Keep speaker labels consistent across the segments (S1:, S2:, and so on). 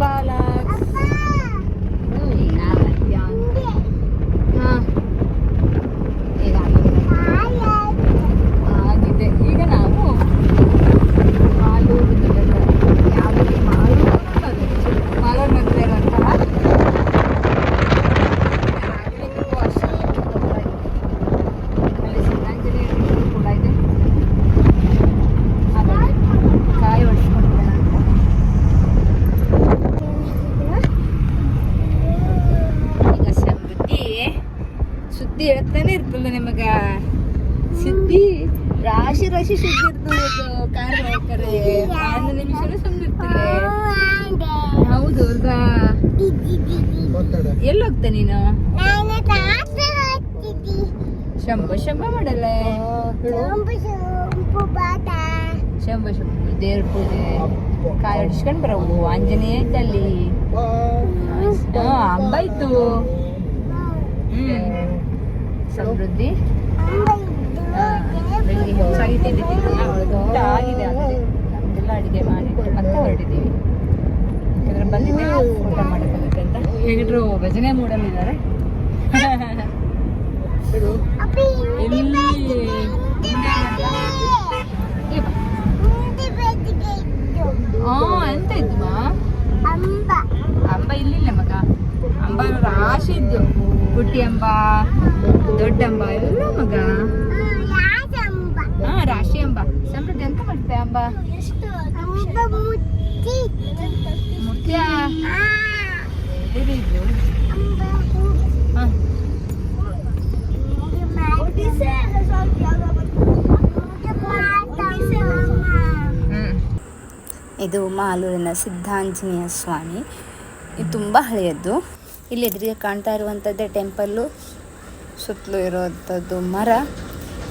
S1: Pambala. Car ಮಾಡ್ತಾರೆ ಒಂದು ನಿಮಿಷನೂ ಸುಮ್ಮನೆ ಇರ್ತಿಲ್ಲ ಹೌದು ಎಲ್ಲಿ ಹೋಗ್ತ ನೀನು? ಶಂಭ ಶಂಭ ಮಾಡಲ್ಲ ಶಂಭ ಶಂಭ, ದೇವ್ರ ಪೂಜೆ. ಕಾಯಿ ಹಿಡ್ಸ್ಕೊಂಡು ಬರವು ಆಂಜನೇಯ ಇದ್ದಲ್ಲಿ ಹಬ್ಬ ಅಂಬ ಇತ್ತು ಹ್ಮ್. ಸಮೃದ್ಧಿ. ಬೆಳಿಗ್ಗೆ ಊಟ ಆಗಿದೆ ನಮ್ದೆಲ್ಲ ಅಡಿಗೆ ಮಾಡಿಟ್ಟು ಮತ್ತೆ ಹೊರಟಿದ್ದೀವಿ ಯಾಕಂದ್ರೆ ಬಂದಿದ್ದೆ ಊಟ ಮಾಡಕ್ಕೆ ಅಂತ ಹೇಗಿದ್ರು ಭಜನೆ ಮೂಡಲ್ಲಿದ್ದಾರೆ ಎಂತ ಇದ್ದು ಮಾ ಅಂಬ ಇಲ್ಲಿಲ್ಲ ಮಗ. ಅಂಬ ರಾಶಿ ಇದ್ದು. ಗುಟ್ಟಿ ಅಂಬ ದೊಡ್ಡ ಅಂಬ ಎಲ್ಲ ಮಗ ಹಾ ರಾಶಿ ಅಂಬ ಸಮೃದ್ಧಿ ಎಂತ ಮಾಡ್ತೆ ಅಂಬ ಮುತ್ಯ ಎಲ್ಲಿ ಇದ್ಲು ಹಾ ಹ್ಮ್
S2: ಇದು ಮಾಲೂರಿನ ಸಿದ್ಧಾಂಜನೇಯ ಸ್ವಾಮಿ. ಇದು ತುಂಬ ಹಳೆಯದ್ದು. ಇಲ್ಲಿ ಎದುರಿಗೆ ಕಾಣ್ತಾ ಇರುವಂಥದ್ದೇ ಟೆಂಪಲ್ಲು. ಸುತ್ತಲೂ ಇರುವಂಥದ್ದು ಮರ.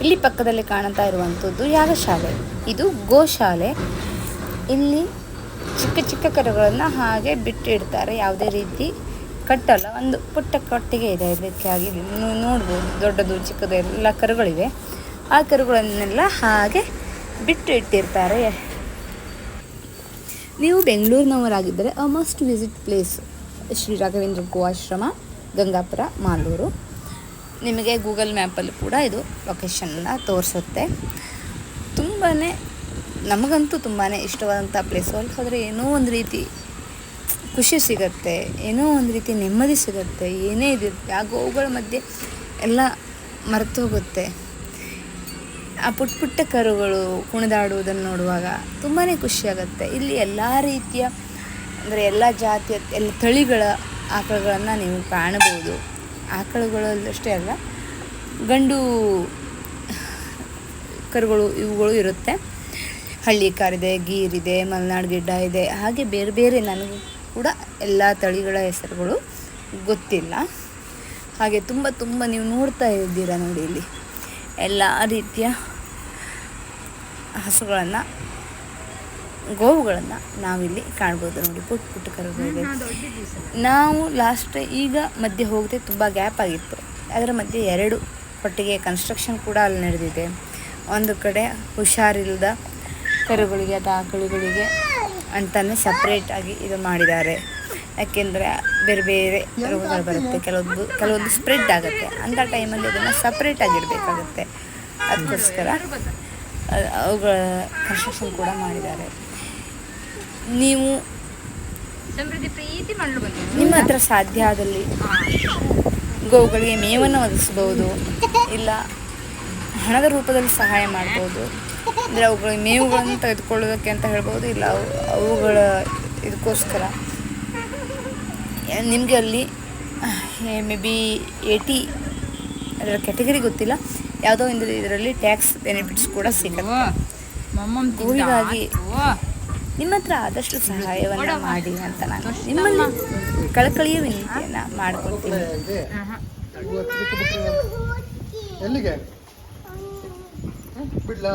S2: ಇಲ್ಲಿ ಪಕ್ಕದಲ್ಲಿ ಕಾಣ್ತಾ ಇರುವಂಥದ್ದು ಯಾಗಶಾಲೆ ಇದು ಗೋಶಾಲೆ. ಇಲ್ಲಿ ಚಿಕ್ಕ ಚಿಕ್ಕ ಕರುಗಳನ್ನು ಹಾಗೆ ಬಿಟ್ಟಿಡ್ತಾರೆ ಯಾವುದೇ ರೀತಿ ಕಟ್ಟಲ್ಲ. ಒಂದು ಪುಟ್ಟ ಕಟ್ಟಿಗೆ ಇದೆ ಇದಕ್ಕಾಗಿ ನೋಡ್ಬೋದು. ದೊಡ್ಡದು, ಚಿಕ್ಕದು ಎಲ್ಲ ಕರುಗಳಿವೆ. ಆ ಕರುಗಳನ್ನೆಲ್ಲ ಹಾಗೆ ಬಿಟ್ಟು ಇಟ್ಟಿರ್ತಾರೆ. ನೀವು ಬೆಂಗಳೂರಿನವರಾಗಿದ್ದರೆ ಅ must visit place Shri Raghavendra Govashrama Gangapura, Malur. ನಿಮಗೆ ಗೂಗಲ್ ಮ್ಯಾಪಲ್ಲಿ ಕೂಡ ಇದು ಲೊಕೇಶನ್ನ ತೋರಿಸುತ್ತೆ. ತುಂಬಾ ನಮಗಂತೂ ತುಂಬಾ ಇಷ್ಟವಾದಂಥ ಪ್ಲೇಸು ಅಲ್ಲಿ ಹೋದರೆ ಏನೋ ಒಂದು ರೀತಿ ಖುಷಿ ಸಿಗತ್ತೆ, ಏನೋ ಒಂದು ರೀತಿ ನೆಮ್ಮದಿ ಸಿಗತ್ತೆ, ಏನೇ ಇದಿರುತ್ತೆ ಆ ಗೋವುಗಳ ಮಧ್ಯೆ ಎಲ್ಲ ಮರೆತು ಹೋಗುತ್ತೆ. ಆ ಪುಟ್ಟ ಪುಟ್ಟ ಕರುಗಳು ಕುಣಿದಾಡುವುದನ್ನು ನೋಡುವಾಗ ತುಂಬಾ ಖುಷಿಯಾಗುತ್ತೆ ಇಲ್ಲಿ ಎಲ್ಲ ರೀತಿಯ, ಅಂದರೆ ಎಲ್ಲ ಜಾತಿಯ, ಎಲ್ಲ ತಳಿಗಳ ಆಕಳುಗಳನ್ನು ನೀವು ಕಾಣಬಹುದು. ಆಕಳುಗಳಲ್ಲಷ್ಟೇ ಅಲ್ಲ, ಗಂಡು ಕರುಗಳು ಇವುಗಳು ಇರುತ್ತೆ. ಹಳ್ಳಿ ಗೀರ್ ಇದೆ ಮಲೆನಾಡು ಗಿಡ್ಡ ಇದೆ. ಹಾಗೆ ಬೇರೆ ಬೇರೆ ನನಗೂ ಕೂಡ ಎಲ್ಲ ತಳಿಗಳ ಹೆಸರುಗಳು ಗೊತ್ತಿಲ್ಲ. ಹಾಗೆ ತುಂಬ ತುಂಬ ನೀವು ನೋಡ್ತಾ ಇದ್ದೀರಾ ನೋಡಿ ಇಲ್ಲಿ. ಎಲ್ಲ ರೀತಿಯ ಹಸುಗಳನ್ನು, ಗೋವುಗಳನ್ನು ನಾವಿಲ್ಲಿ ಕಾಣ್ಬೋದು ನೋಡಿ. ಪುಟ್ಟ ಪುಟ್ಟ ಕರುಗಳಿದೆ ನಾವು ಲಾಸ್ಟ್ ಈಗ ಮಧ್ಯೆ ಹೋಗದೆ ತುಂಬ ಗ್ಯಾಪ್ ಆಗಿತ್ತು. ಅದರ ಮಧ್ಯೆ ಎರಡು ಒಟ್ಟಿಗೆ ಕನ್ಸ್ಟ್ರಕ್ಷನ್ ಕೂಡ ಅಲ್ಲಿ ನಡೆದಿದೆ. ಒಂದು ಕಡೆ ಹುಷಾರಿಲ್ಲದ ಕರುಗಳಿಗೆ ಅಥವಾ ಆಕಳುಗಳಿಗೆ ಅಂತಲೇ ಸಪ್ರೇಟಾಗಿ ಇದು ಮಾಡಿದ್ದಾರೆ. ಯಾಕೆಂದರೆ ಬೇರೆ ಬೇರೆ ರೋಗಗಳು ಬರುತ್ತೆ. ಕೆಲವೊಂದು ಕೆಲವೊಂದು ಸ್ಪ್ರೆಡ್ ಆಗುತ್ತೆ. ಅಂಥ ಟೈಮಲ್ಲಿ ಅದನ್ನು ಸಪ್ರೇಟಾಗಿ ಇಡಬೇಕಾಗುತ್ತೆ ಅದಕ್ಕೋಸ್ಕರ ಅವುಗಳ ಕನ್ಸ್ಟ್ರಕ್ಷನ್ ಕೂಡ ಮಾಡಿದ್ದಾರೆ. ನೀವು ನಿಮ್ಮ ಹತ್ರ ಸಾಧ್ಯ ಆದಲ್ಲಿ ಗೋವುಗಳಿಗೆ ಮೇವನ್ನು ಒದಗಿಸ್ಬೋದು ಇಲ್ಲ ಹಣದ ರೂಪದಲ್ಲಿ ಸಹಾಯ ಮಾಡ್ಬೋದು. ಅಂದರೆ ಅವುಗಳ ಮೇವುಗಳನ್ನು ತೆಗೆದುಕೊಳ್ಳೋದಕ್ಕೆ ಅಂತ ಹೇಳ್ಬೋದು ಇಲ್ಲ ಅವು ಅವುಗಳ ಇದಕ್ಕೋಸ್ಕರ. ನಿಮಗೆ ಅಲ್ಲಿ ಮೇ ಬಿ ಏಟಿ ಅದರ ಕ್ಯಾಟಗರಿ ಗೊತ್ತಿಲ್ಲ. ಯಾವುದೋ ಒಂದು ಇದರಲ್ಲಿ ಟ್ಯಾಕ್ಸ್ ಬೆನಿಫಿಟ್ಸ್ ಕೂಡ ಸಿಗುತ್ತೆ. ಗೋವಿಗಾಗಿ ನಿಮ್ಮ ಹತ್ರ ಆದಷ್ಟು ಸಹಾಯವನ್ನು ಮಾಡಿ ಅಂತ ನಾನು ನಿಮ್ಮಲ್ಲಿ ಕಳಕಳಿಯ ವಿನಂತಿಯನ್ನು ಮಾಡ್ಕೊಳ್ತೀನಿ
S3: ಎಲ್ಲಿಗೆ? ಬಿಡ್ಲಾ?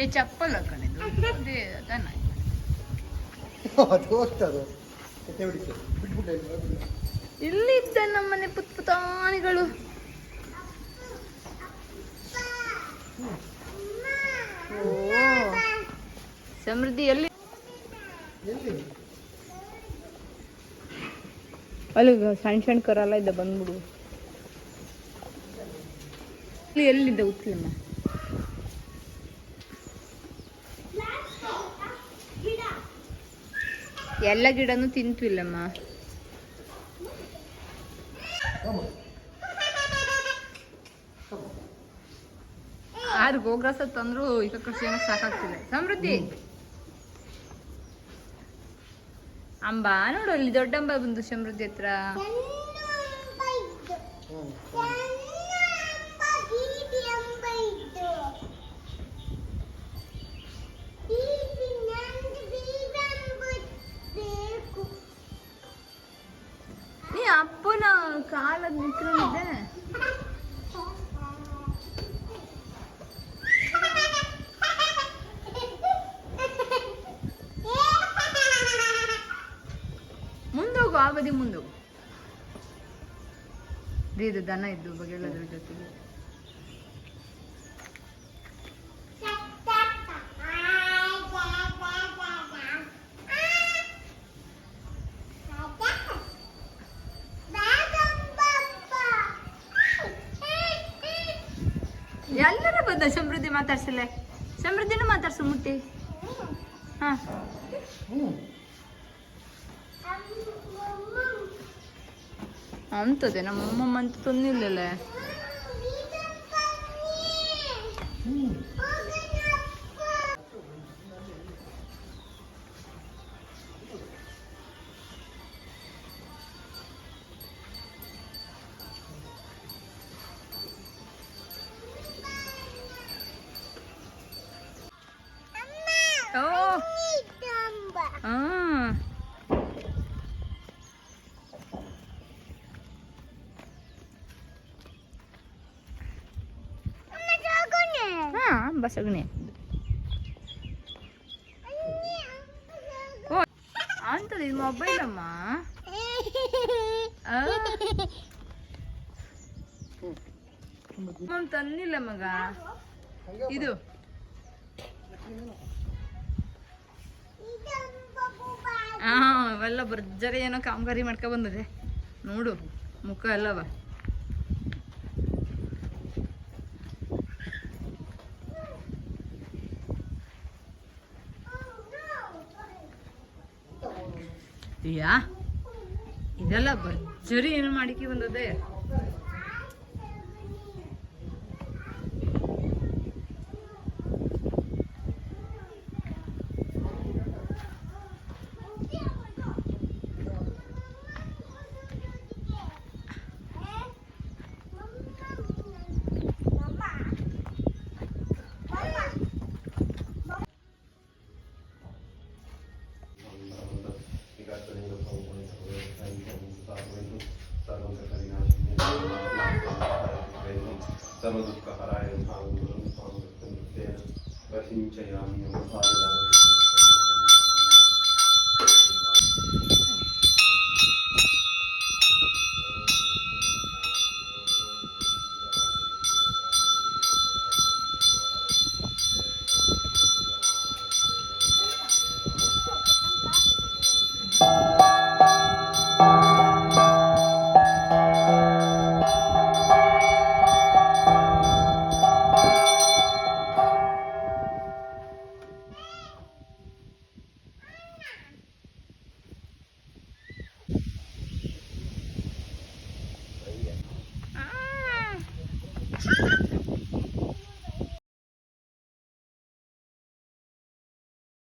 S1: ಏ ಚಪ್ಪಲ್ ಕಣಿದು ಅದೇ ದನ
S3: ಅದು. ಹೋಗ್ತದೆ ಕತೆ ಬಿಡಿಸಿ ಬಿಟ್ಬಿಟ್ಟೆ
S1: ಇಲ್ಲಿದ್ದ ನಮ್ಮನೆ ಪುತ್ ಪುತಾಣಿಗಳು. ಓ ಸಮೃದ್ಧಿ ಎಲ್ಲಿ? ಅಲ್ಲಿ ಸಣ್ಣ ಸಣ್ಣ ಕರಲ್ಲ ಇದ್ದ ಬಂದ್ಬಿಡು. ಎಲ್ಲಿದ್ದ ಉತ್ಲಮ್ಮ ಎಲ್ಲ ಗಿಡನೂ ತಿಂತಿಲ್ಲಮ್ಮ ಆದ್ರೆ ಗೋಗ್ರಾಸ ತಂದ್ರು ಈಗ ಕೃಷಿ ಏನೋ ಸಾಕಾಗ್ತಿಲ್ಲ. ಸಮೃದ್ಧಿ. ಅಂಬಾ ನೋಡು ಅಲ್ಲಿ ದೊಡ್ಡ ಅಂಬ ಬಂದು ಸಮೃದ್ಧಿ ಹತ್ರ. ನಿಂತ್ಕೊಂಡಿದ್ದೆ ಮುಂದೋಗು ಆ ಬದಿ ಮುಂದೋಗು. ಇದು ದನ ಇದ್ದು ಬಗೆಲ್ಲದ್ರ ಜೊತೆಗೆ. ಸಮೃದ್ಧಿ ಮಾತಾಡ್ಸಿಲ್ಲ ಸಮೃದ್ಧಿನೂ ಮಾತಾಡ್ಸು ಮುಟ್ಟಿ. ಹಾ. ಅಂತದೆ ನಮ್ಮ ಅಮ್ಮಮ್ಮ ಅಂತ ತಂದಿಲ್ಲಲ್ಲ ಓ ಹಾ ಹಾ ಬಸಗಣಿ ಓ ಅಂತದ ಇದು ಮೊಬೈಲ್ ಅಮ್ಮ ಆ, ಅಮ್ಮ ತಂದಿಲ್ಲ ಮಗ ಇದು ಹಾ ಅವೆಲ್ಲ ಭರ್ಜರಿ ಏನೋ ಕಾಮಗಾರಿ ಮಾಡ್ಕೊ ಬಂದದೆ. ನೋಡು ಮುಖ ಎಲ್ಲವ. ಇದೆಲ್ಲ ಭರ್ಜರಿ ಏನೋ ಮಾಡಿಕೆ ಬಂದದೆ.
S4: సర్వదుఃఖహరాయ భావం గురుం స్వామి వహించయామి